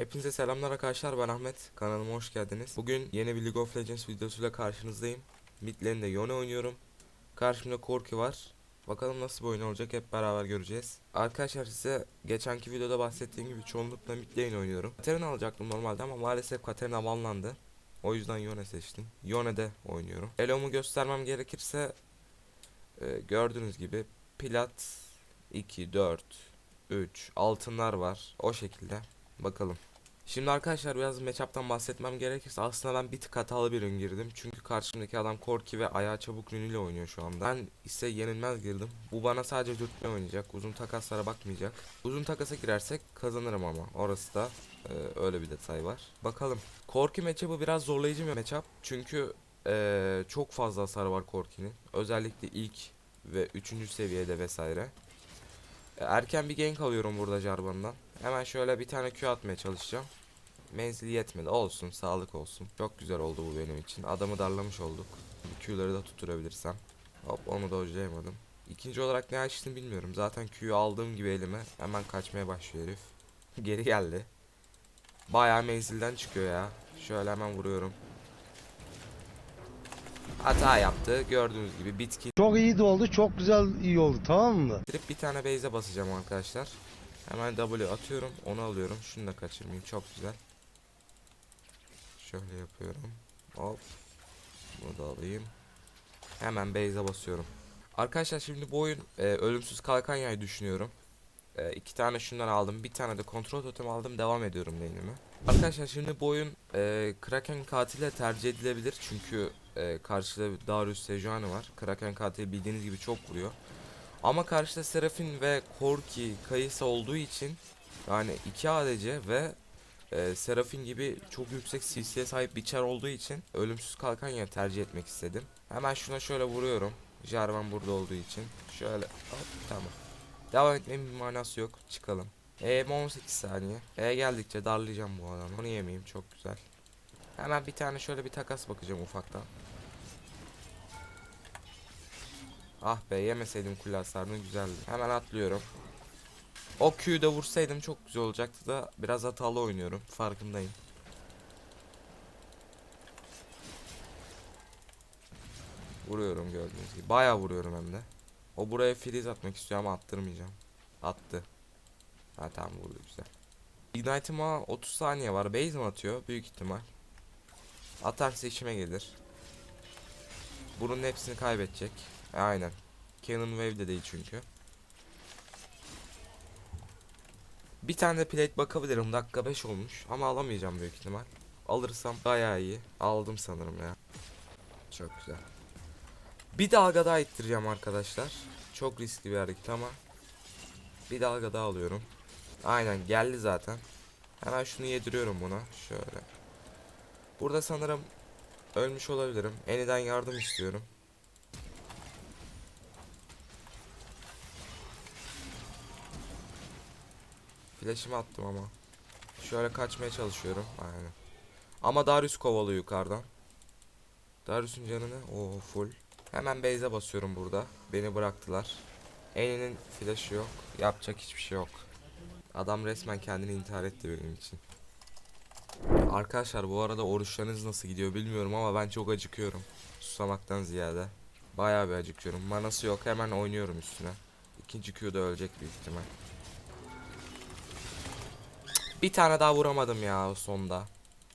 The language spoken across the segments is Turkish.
Hepinize selamlar arkadaşlar ben Ahmet kanalıma hoş geldiniz. Bugün yeni bir League of Legends videosuyla karşınızdayım. Mid lane'de Yone oynuyorum. Karşımda Korki var. Bakalım nasıl bir oyun olacak hep beraber göreceğiz. Arkadaşlar size geçenki videoda bahsettiğim gibi çoğunlukla mid oynuyorum. Katarina alacaktım normalde ama maalesef Katarina banlandı. O yüzden Yone seçtim. Yone'de oynuyorum. Elo'mu göstermem gerekirse e, gördüğünüz gibi plat 2, 4, 3 altınlar var. O şekilde. Bakalım. Şimdi arkadaşlar biraz matchup'tan bahsetmem gerekirse aslında ben bir tık hatalı bir ürün girdim. Çünkü karşımdaki adam Korki ve ayağı çabuk ürünüyle oynuyor şu anda. Ben ise yenilmez girdim. Bu bana sadece dürtme oynayacak. Uzun takaslara bakmayacak. Uzun takasa girersek kazanırım ama. Orası da e, öyle bir detay var. Bakalım. Korki matchup'ı biraz zorlayıcı bir matchup. Çünkü e, çok fazla hasar var Korki'nin. Özellikle ilk ve üçüncü seviyede vesaire. E, Erken bir gank alıyorum burada Jarvan'dan. Hemen şöyle bir tane Q atmaya çalışacağım. Menzili yetmedi. Olsun, sağlık olsun. Çok güzel oldu bu benim için. Adamı darlamış olduk. Q'ları da tutturabilirsem. Hop onu da hocayamadım. İkinci olarak ne açtım bilmiyorum. Zaten Q'yu aldığım gibi elime hemen kaçmaya başlıyor herif. Geri geldi. Bayağı menzilden çıkıyor ya. Şöyle hemen vuruyorum. Hata yaptı. Gördüğünüz gibi bitki Çok iyi de oldu, çok güzel iyi oldu tamam mı? Direkt bir tane base'e basacağım arkadaşlar. Hemen W atıyorum. Onu alıyorum. Şunu da kaçırmayayım. Çok güzel. Şöyle yapıyorum. Hop. Bunu da alayım. Hemen base'e basıyorum. Arkadaşlar şimdi bu oyun e, ölümsüz kalkan yay düşünüyorum. E, iki tane şundan aldım. Bir tane de kontrol totem aldım. Devam ediyorum lane'ime. Arkadaşlar şimdi bu oyun e, Kraken katile tercih edilebilir. Çünkü e, karşıda Darius Sejuani var. Kraken katili bildiğiniz gibi çok vuruyor. Ama karşıda Serafin ve Korki, Kayısı olduğu için yani 2 ADC ve e, Serafin gibi çok yüksek CC'ye sahip bir çar olduğu için ölümsüz kalkan yer tercih etmek istedim. Hemen şuna şöyle vuruyorum. Jarvan burada olduğu için. Şöyle hop tamam. Devam etmemin bir manası yok. Çıkalım. E 18 saniye. E geldikçe darlayacağım bu adamı. Onu yemeyeyim çok güzel. Hemen bir tane şöyle bir takas bakacağım ufaktan. Ah be yemeseydim kule hasarını güzeldi. Hemen atlıyorum. O Q'yu da vursaydım çok güzel olacaktı da biraz hatalı oynuyorum. Farkındayım. Vuruyorum gördüğünüz gibi. Bayağı vuruyorum hem de. O buraya freeze atmak istiyor ama attırmayacağım. Attı. Ha tamam vurdu güzel. Ignite'ıma 30 saniye var. Base mi atıyor? Büyük ihtimal. Atarsa işime gelir. Bunun hepsini kaybedecek. Aynen. Cannon Wave de değil çünkü. Bir tane de plate bakabilirim. Dakika 5 olmuş ama alamayacağım büyük ihtimal. Alırsam bayağı iyi. Aldım sanırım ya. Çok güzel. Bir dalga daha ittireceğim arkadaşlar. Çok riskli bir hareket ama bir dalga daha alıyorum. Aynen geldi zaten. Hemen şunu yediriyorum buna. Şöyle. Burada sanırım ölmüş olabilirim. Eniden yardım istiyorum. Flash'ımı attım ama. Şöyle kaçmaya çalışıyorum. Aynen. Ama Darius kovalıyor yukarıdan. Darius'un canını o full. Hemen base'e basıyorum burada. Beni bıraktılar. Eni'nin flash'ı yok. Yapacak hiçbir şey yok. Adam resmen kendini intihar etti benim için. Arkadaşlar bu arada oruçlarınız nasıl gidiyor bilmiyorum ama ben çok acıkıyorum. Susamaktan ziyade. Bayağı bir acıkıyorum. Manası yok hemen oynuyorum üstüne. İkinci Q'da ölecek büyük ihtimal. Bir tane daha vuramadım ya sonda.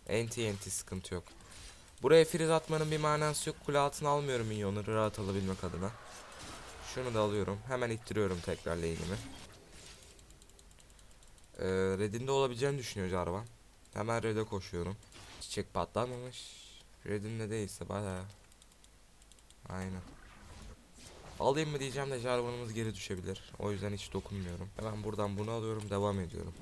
Enti enti sıkıntı yok. Buraya freeze atmanın bir manası yok. Kule altına almıyorum minyonu rahat alabilmek adına. Şunu da alıyorum. Hemen ittiriyorum tekrar lane'imi. Ee, Red'in de olabileceğini düşünüyor Jarvan. Hemen Red'e koşuyorum. Çiçek patlamamış. Red'in de değilse bayağı. Aynen. Alayım mı diyeceğim de Jarvan'ımız geri düşebilir. O yüzden hiç dokunmuyorum. Hemen buradan bunu alıyorum devam ediyorum.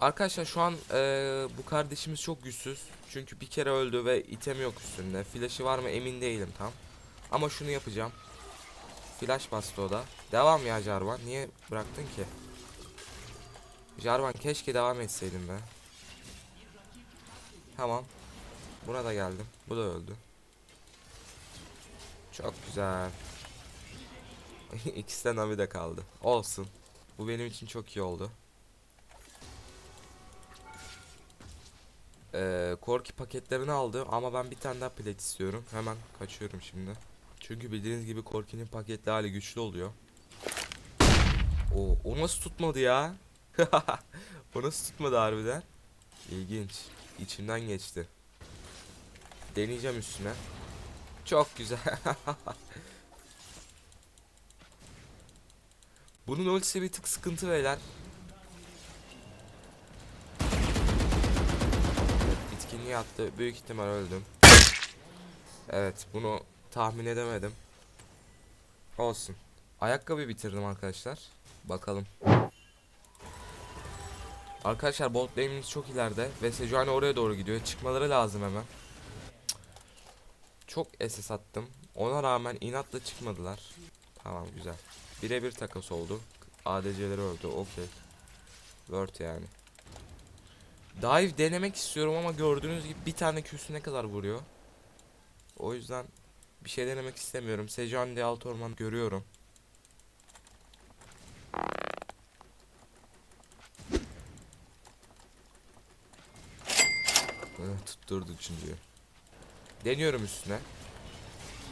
Arkadaşlar şu an eee, bu kardeşimiz çok güçsüz. Çünkü bir kere öldü ve item yok üstünde. Flash'ı var mı emin değilim tam. Ama şunu yapacağım. Flash bastı o da. Devam ya Jarvan. Niye bıraktın ki? Jarvan keşke devam etseydin be. Tamam. Buna da geldim. Bu da öldü. Çok güzel. İkisi de Navi'de kaldı. Olsun. Bu benim için çok iyi oldu. Ee, Korki paketlerini aldı ama ben bir tane daha plate istiyorum. Hemen kaçıyorum şimdi. Çünkü bildiğiniz gibi Korki'nin paketli hali güçlü oluyor. O, o nasıl tutmadı ya? o nasıl tutmadı harbiden? İlginç. İçimden geçti. Deneyeceğim üstüne. Çok güzel. Bunun ultisi bir tık sıkıntı beyler. Evet, bitkinliği attı. Büyük ihtimal öldüm. Evet bunu tahmin edemedim. Olsun. Ayakkabı bitirdim arkadaşlar. Bakalım. Arkadaşlar bot lane'imiz çok ileride ve Sejuani oraya doğru gidiyor. Çıkmaları lazım hemen. Çok SS attım. Ona rağmen inatla çıkmadılar. Tamam güzel. Birebir takas oldu. ADC'leri öldü. Okey. Word yani. Dive denemek istiyorum ama gördüğünüz gibi bir tane Q'su ne kadar vuruyor. O yüzden bir şey denemek istemiyorum. Sejuani de alt orman görüyorum. Tutturdu üçüncüyü. Deniyorum üstüne.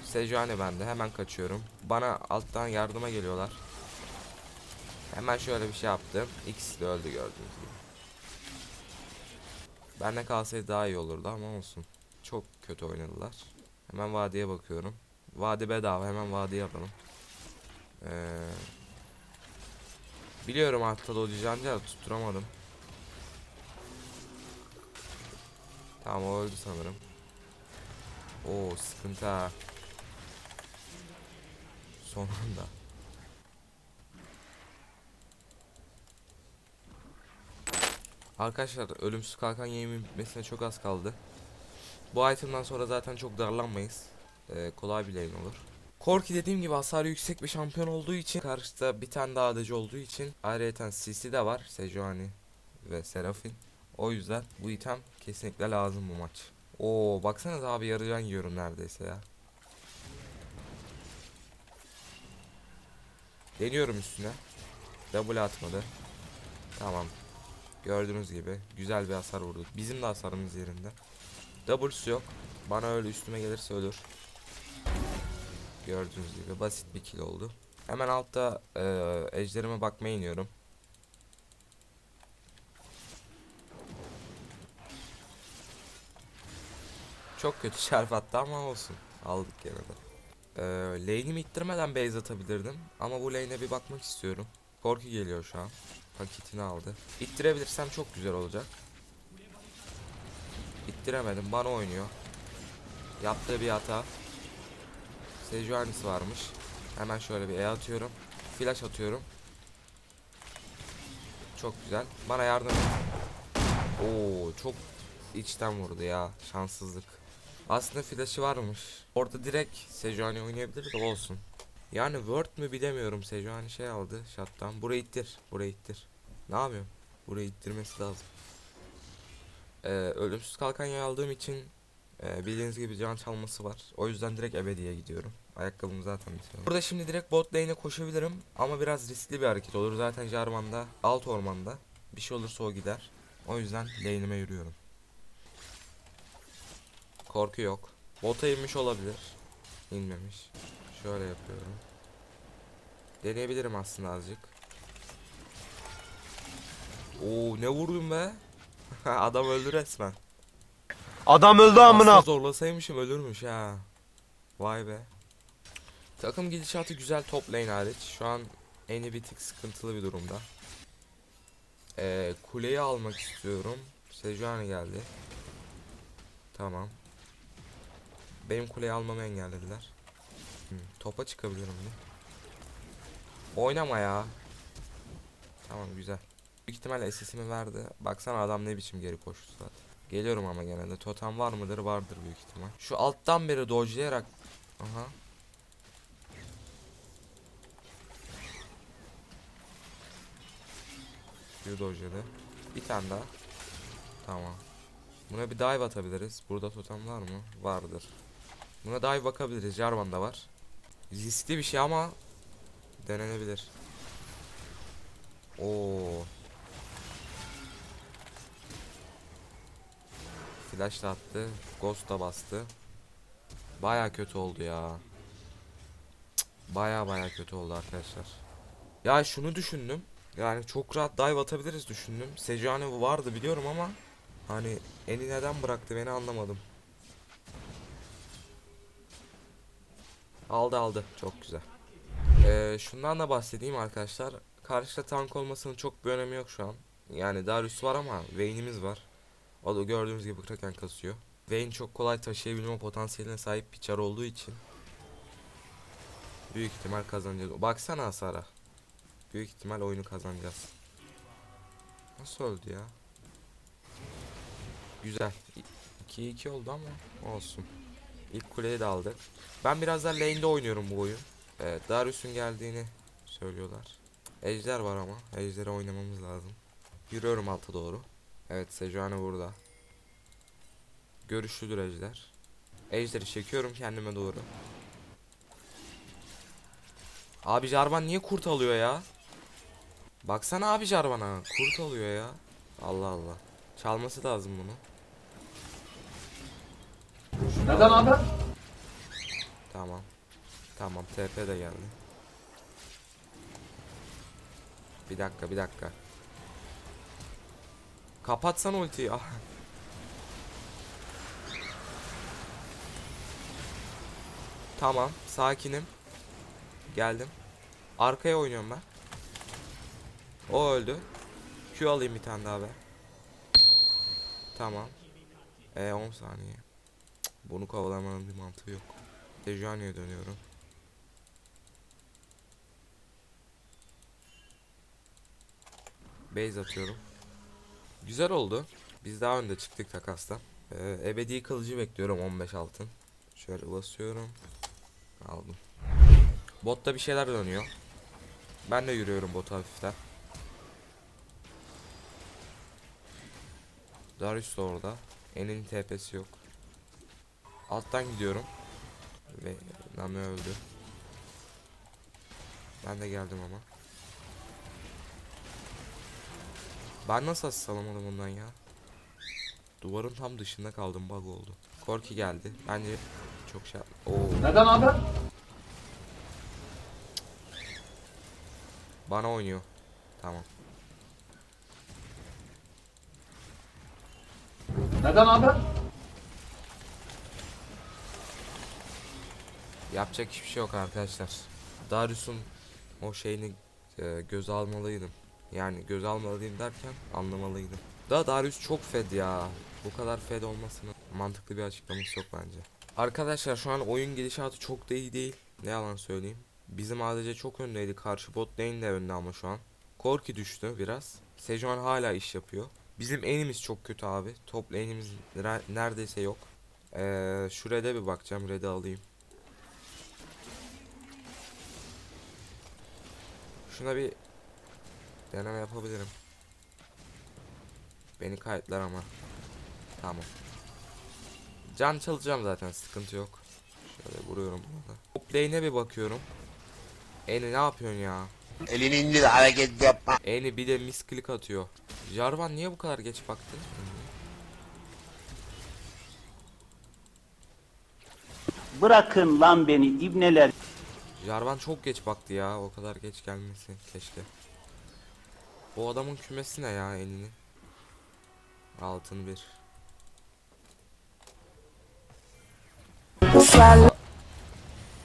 Sejuani bende. Hemen kaçıyorum. Bana alttan yardıma geliyorlar. Hemen şöyle bir şey yaptım. İkisi de öldü gördüğünüz gibi. Bende kalsaydı daha iyi olurdu ama olsun. Çok kötü oynadılar. Hemen vadiye bakıyorum. Vadi bedava. Hemen vadi yapalım. Ee, biliyorum altta dodge'lanca da tutturamadım. Tamam o öldü sanırım. Oo sıkıntı ha. Son anda. Arkadaşlar ölümsüz kalkan yemin bitmesine çok az kaldı. Bu itemden sonra zaten çok darlanmayız. Ee, kolay bir lane olur. Korki dediğim gibi hasarı yüksek bir şampiyon olduğu için karşıda bir tane daha adacı olduğu için ayrıca CC de var Sejuani ve Serafin. O yüzden bu item kesinlikle lazım bu maç. Oo baksanıza abi yarı can yiyorum neredeyse ya. Deniyorum üstüne. Double atmadı. Tamam. Gördüğünüz gibi güzel bir hasar vurduk. Bizim de hasarımız yerinde. W'su yok. Bana öyle üstüme gelirse ölür. Gördüğünüz gibi basit bir kill oldu. Hemen altta e, ejderime bakmaya iniyorum. Çok kötü çarp attı ama olsun. Aldık gene de. Ee, lane'imi ittirmeden base atabilirdim. Ama bu lane'e bir bakmak istiyorum. Korki geliyor şu an. Paketini aldı. İttirebilirsem çok güzel olacak. İttiremedim. Bana oynuyor. Yaptığı bir hata. Sejuani'si varmış. Hemen şöyle bir E atıyorum. Flash atıyorum. Çok güzel. Bana yardım et. Oo çok içten vurdu ya. Şanssızlık. Aslında flash'ı varmış. Orada direkt Sejuani oynayabilir de olsun. Yani Word mü bilemiyorum. Sejuani şey aldı shot'tan. Burayı ittir. Burayı ittir. Ne yapıyorum? Burayı ittirmesi lazım. Ee, ölümsüz kalkan aldığım için e, bildiğiniz gibi can çalması var. O yüzden direkt ebediye gidiyorum. Ayakkabımı zaten bitiriyorum. Burada şimdi direkt bot lane'e koşabilirim. Ama biraz riskli bir hareket olur. Zaten Jarvan'da alt ormanda. Bir şey olursa o gider. O yüzden lane'ime yürüyorum. Korku yok. Bota inmiş olabilir. İnmemiş. Şöyle yapıyorum. Deneyebilirim aslında azıcık. Oo ne vurdum be? Adam öldü resmen. Adam öldü amına. Aslında zorlasaymışım ölürmüş ha. Vay be. Takım gidişatı güzel top lane hariç. Şu an eni bir tık sıkıntılı bir durumda. Ee, kuleyi almak istiyorum. Sejuani geldi. Tamam. Benim kuleyi almamı engellediler. Hı, topa çıkabilirim mi? Oynama ya. Tamam güzel. Büyük ihtimalle SS'imi verdi. Baksana adam ne biçim geri koştu zaten. Geliyorum ama gene de. Totem var mıdır? Vardır büyük ihtimal. Şu alttan beri dodge'layarak. Aha. Bir dodge'ladı. Bir tane daha. Tamam. Buna bir dive atabiliriz. Burada totem var mı? Vardır. Buna dive bakabiliriz. Jarvan da var. Riskli bir şey ama denenebilir. Oo. Flash da attı. Ghost da bastı. Baya kötü oldu ya. Baya baya kötü oldu arkadaşlar. Ya şunu düşündüm. Yani çok rahat dive atabiliriz düşündüm. Sejuani vardı biliyorum ama hani eni neden bıraktı beni anlamadım. Aldı aldı. Çok güzel. Ee, şundan da bahsedeyim arkadaşlar. Karşıda tank olmasının çok bir önemi yok şu an. Yani Darius var ama Vayne'imiz var. O da gördüğünüz gibi Kraken kasıyor. Vayne çok kolay taşıyabilme potansiyeline sahip bir çar olduğu için büyük ihtimal kazanacağız. Baksana hasara. Büyük ihtimal oyunu kazanacağız. Nasıl öldü ya? Güzel. 2-2 oldu ama olsun. İlk kuleyi de aldık. Ben biraz da lane'de oynuyorum bu oyun. Evet, Darius'un geldiğini söylüyorlar. Ejder var ama. Ejder'e oynamamız lazım. Yürüyorum alta doğru. Evet Sejuani burada. Görüşlüdür Ejder. Ejder'i çekiyorum kendime doğru. Abi Jarvan niye kurt alıyor ya? Baksana abi Jarvan'a. Kurt alıyor ya. Allah Allah. Çalması lazım bunu. Neden abi? Tamam. Tamam TP de geldi. Bir dakika bir dakika. Kapatsan ultiyi. Ah. Tamam sakinim. Geldim. Arkaya oynuyorum ben. O öldü. Q alayım bir tane daha be. Tamam. E 10 saniye. Bunu kovalamanın bir mantığı yok. Dejane'ye dönüyorum. Base atıyorum. Güzel oldu. Biz daha önde çıktık takastan. Ee, ebedi kılıcı bekliyorum 15 altın. Şöyle basıyorum. Aldım. Botta bir şeyler dönüyor. Ben de yürüyorum bota hafiften. Darius da orada. En'in TP'si yok. Alttan gidiyorum. Ve Nami öldü. Ben de geldim ama. Ben nasıl asist alamadım bundan ya? Duvarın tam dışında kaldım bug oldu. Korki geldi. Bence çok şey Oo. Neden abi? Bana oynuyor. Tamam. Neden abi? Yapacak hiçbir şey yok arkadaşlar. Darius'un o şeyini e, göz almalıydım. Yani göz almalıyım derken anlamalıydım. Da Darius çok fed ya. Bu kadar fed olmasının mantıklı bir açıklaması yok bence. Arkadaşlar şu an oyun gidişatı çok da iyi değil. Ne yalan söyleyeyim. Bizim ADC çok öndeydi. Karşı bot lane de önde ama şu an. Korki düştü biraz. Sejuani hala iş yapıyor. Bizim enimiz çok kötü abi. Top lane'imiz nere- neredeyse yok. Ee, şu red'e bir bakacağım. Red'i alayım. Şuna bir deneme yapabilirim. Beni kayıtlar ama. Tamam. Can çalacağım zaten sıkıntı yok. Şöyle vuruyorum burada. Top lane'e bir bakıyorum. Eni ne yapıyorsun ya? Elini indir hareket yapma. Eni bir de misklik atıyor. Jarvan niye bu kadar geç baktı? Bırakın lan beni ibneler. Jarvan çok geç baktı ya. O kadar geç gelmesi keşke. Bu adamın kümesi ne ya elini? Altın bir.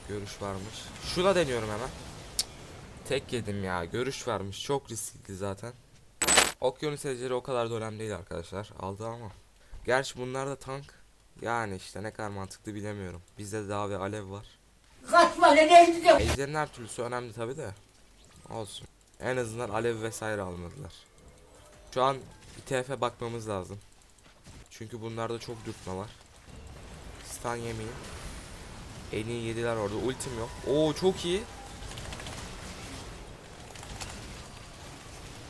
Görüş varmış. Şuna deniyorum hemen. Cık. Tek yedim ya. Görüş varmış. Çok riskli zaten. Okyanus ejderi o kadar da önemli değil arkadaşlar. Aldı ama. Gerçi bunlar da tank. Yani işte ne kadar mantıklı bilemiyorum. Bizde daha ve alev var. Kaçma nereye gidiyorsun? Ejderin türlüsü önemli tabi de. Olsun. En azından alev vesaire almadılar. Şu an TF bakmamız lazım. Çünkü bunlarda çok dürtme var. Stun yemeyeyim. En iyi yediler orada. Ultim yok. Oo çok iyi.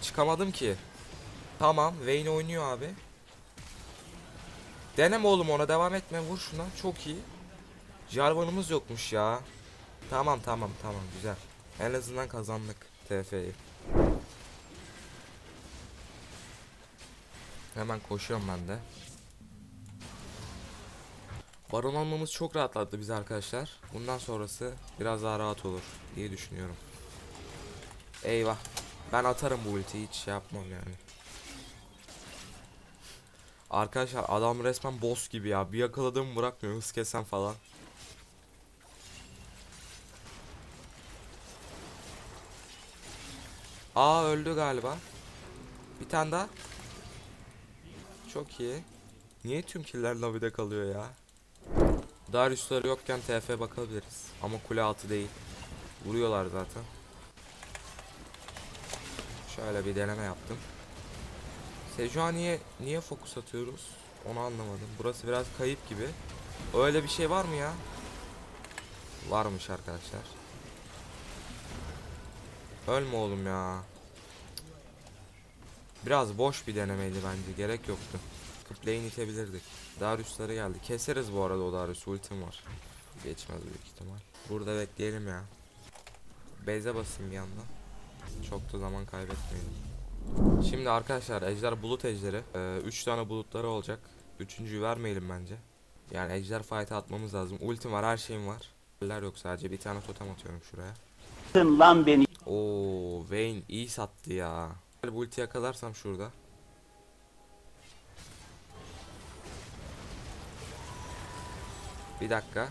Çıkamadım ki. Tamam. Vayne oynuyor abi. Deneme oğlum ona devam etme. Vur şuna. Çok iyi. Jarvan'ımız yokmuş ya. Tamam tamam tamam güzel. En azından kazandık TF'yi. Hemen koşuyorum ben de. Baron almamız çok rahatlattı bizi arkadaşlar. Bundan sonrası biraz daha rahat olur diye düşünüyorum. Eyvah. Ben atarım bu ultiyi hiç şey yapmam yani. Arkadaşlar adam resmen boss gibi ya. Bir yakaladım bırakmıyor hız kesen falan. Aa öldü galiba. Bir tane daha. Çok iyi. Niye tüm killer lobide kalıyor ya? Darius'ları yokken TF bakabiliriz. Ama kule altı değil. Vuruyorlar zaten. Şöyle bir deneme yaptım. Sejuani niye, niye fokus atıyoruz? Onu anlamadım. Burası biraz kayıp gibi. Öyle bir şey var mı ya? Varmış arkadaşlar. Ölme oğlum ya. Biraz boş bir denemeydi bence. Gerek yoktu. Kıp lane itebilirdik. Darius'ları geldi. Keseriz bu arada o Darius. Ultim var. Geçmez büyük ihtimal. Burada bekleyelim ya. Beze basayım bir yandan. Çok da zaman kaybetmeyelim. Şimdi arkadaşlar ejder bulut ejderi. 3 tane bulutları olacak. Üçüncüyü vermeyelim bence. Yani ejder fight'a atmamız lazım. Ultim var her şeyim var. Eller yok sadece bir tane totem atıyorum şuraya. Lan beni Oo Vayne iyi sattı ya. Bu ulti yakalarsam şurada. Bir dakika.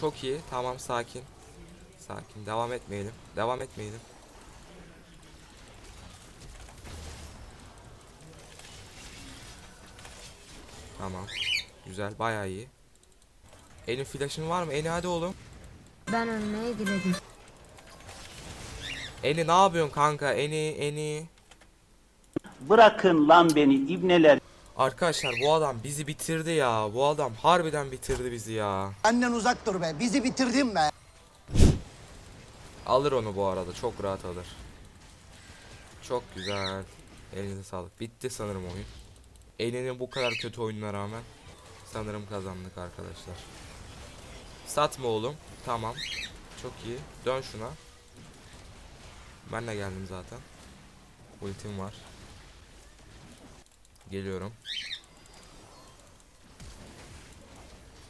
Çok iyi. Tamam sakin. Sakin. Devam etmeyelim. Devam etmeyelim. Tamam. Güzel. Bayağı iyi. Eni flash'ın var mı? Eni hadi oğlum. Ben ölmeye gidelim. Eni ne yapıyorsun kanka? Eni, Eni. bırakın lan beni ibneler. Arkadaşlar bu adam bizi bitirdi ya. Bu adam harbiden bitirdi bizi ya. Benden uzak dur be. Bizi bitirdin be. Alır onu bu arada. Çok rahat alır. Çok güzel. Elinize sağlık. Bitti sanırım oyun. Eni'nin bu kadar kötü oyununa rağmen sanırım kazandık arkadaşlar. Satma oğlum. Tamam. Çok iyi. Dön şuna. Ben de geldim zaten. Ultim var. Geliyorum.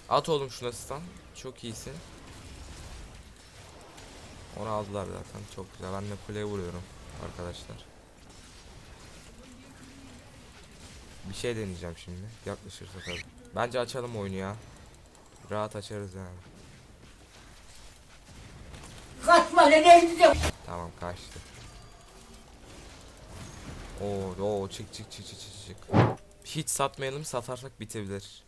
At oğlum şuna stun. Çok iyisin. Onu aldılar zaten. Çok güzel. Ben de kuleye vuruyorum arkadaşlar. Bir şey deneyeceğim şimdi. Yaklaşırsa tabii. Bence açalım oyunu ya. Rahat açarız yani. Kaçma lan elinde. Tamam kaçtı. Oo, oo çık çık çık çık çık. Hiç satmayalım satarsak bitebilir.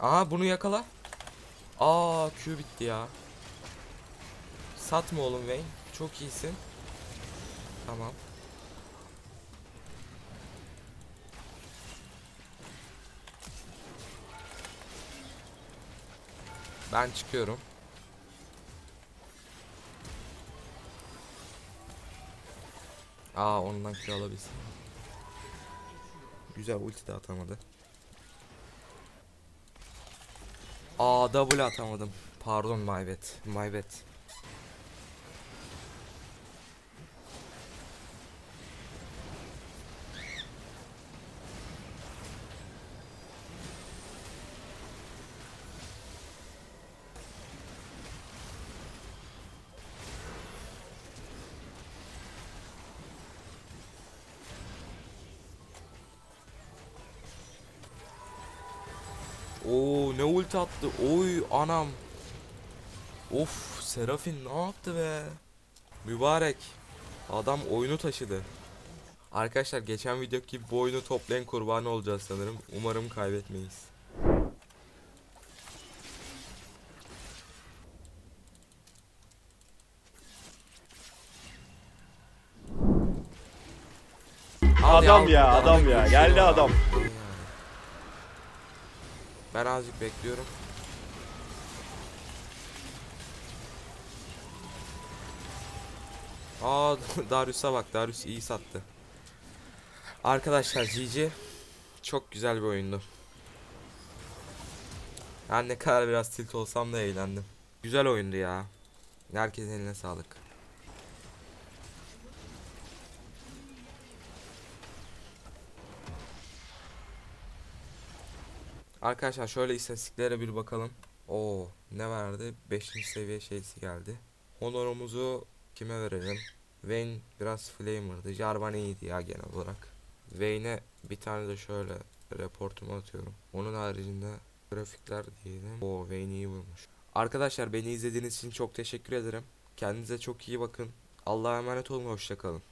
Aa bunu yakala. Aa Q bitti ya. Satma oğlum Vayne. Çok iyisin. Tamam. Ben çıkıyorum. Aa ondan kill alabilsin. Güzel ulti de atamadı. Aa double atamadım. Pardon my bad. My bad. Ulti attı. Oy anam. Of Serafin ne yaptı be? Mübarek. Adam oyunu taşıdı. Arkadaşlar geçen videodaki gibi bu oyunu toplayan kurbanı olacağız sanırım. Umarım kaybetmeyiz. Adam ya, adam da ya. Geldi adam. Yani. Ben azıcık bekliyorum. Aa Darius'a bak. Darius iyi sattı. Arkadaşlar GG çok güzel bir oyundu. Her ne kadar biraz tilt olsam da eğlendim. Güzel oyundu ya. Herkesin eline sağlık. Arkadaşlar şöyle istatistiklere bir bakalım. Oo ne verdi? 5. seviye şeysi geldi. Honorumuzu kime verelim? Vayne biraz flamer'dı. Jarvan iyiydi ya genel olarak. Vayne'e bir tane de şöyle reportumu atıyorum. Onun haricinde grafikler diyelim. Oo Vayne iyi vurmuş. Arkadaşlar beni izlediğiniz için çok teşekkür ederim. Kendinize çok iyi bakın. Allah'a emanet olun. Hoşçakalın.